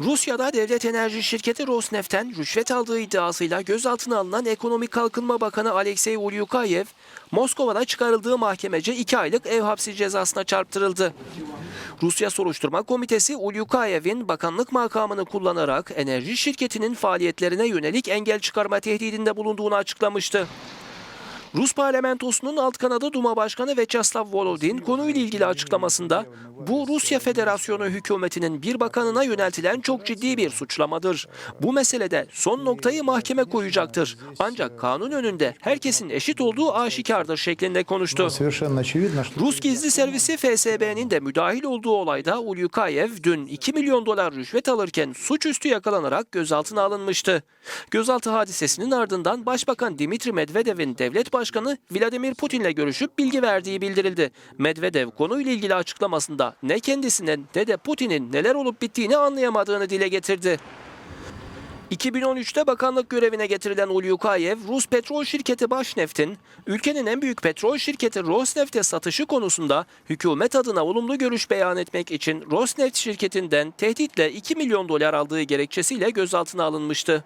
Rusya'da devlet enerji şirketi Rosneft'ten rüşvet aldığı iddiasıyla gözaltına alınan Ekonomik Kalkınma Bakanı Alexey Ulyukayev, Moskova'da çıkarıldığı mahkemece 2 aylık ev hapsi cezasına çarptırıldı. Rusya Soruşturma Komitesi Ulyukayev'in bakanlık makamını kullanarak enerji şirketinin faaliyetlerine yönelik engel çıkarma tehdidinde bulunduğunu açıklamıştı. Rus parlamentosunun alt kanadı Duma Başkanı Vyacheslav Volodin konuyla ilgili açıklamasında bu Rusya Federasyonu hükümetinin bir bakanına yöneltilen çok ciddi bir suçlamadır. Bu meselede son noktayı mahkeme koyacaktır. Ancak kanun önünde herkesin eşit olduğu aşikardır şeklinde konuştu. Rus gizli servisi FSB'nin de müdahil olduğu olayda Ulyukayev dün 2 milyon dolar rüşvet alırken suçüstü yakalanarak gözaltına alınmıştı. Gözaltı hadisesinin ardından Başbakan Dimitri Medvedev'in devlet başkanı başkanı Vladimir Putin'le görüşüp bilgi verdiği bildirildi. Medvedev konuyla ilgili açıklamasında ne kendisinin ne de Putin'in neler olup bittiğini anlayamadığını dile getirdi. 2013'te bakanlık görevine getirilen Ulyukayev, Rus petrol şirketi Başneft'in ülkenin en büyük petrol şirketi Rosneft'e satışı konusunda hükümet adına olumlu görüş beyan etmek için Rosneft şirketinden tehditle 2 milyon dolar aldığı gerekçesiyle gözaltına alınmıştı.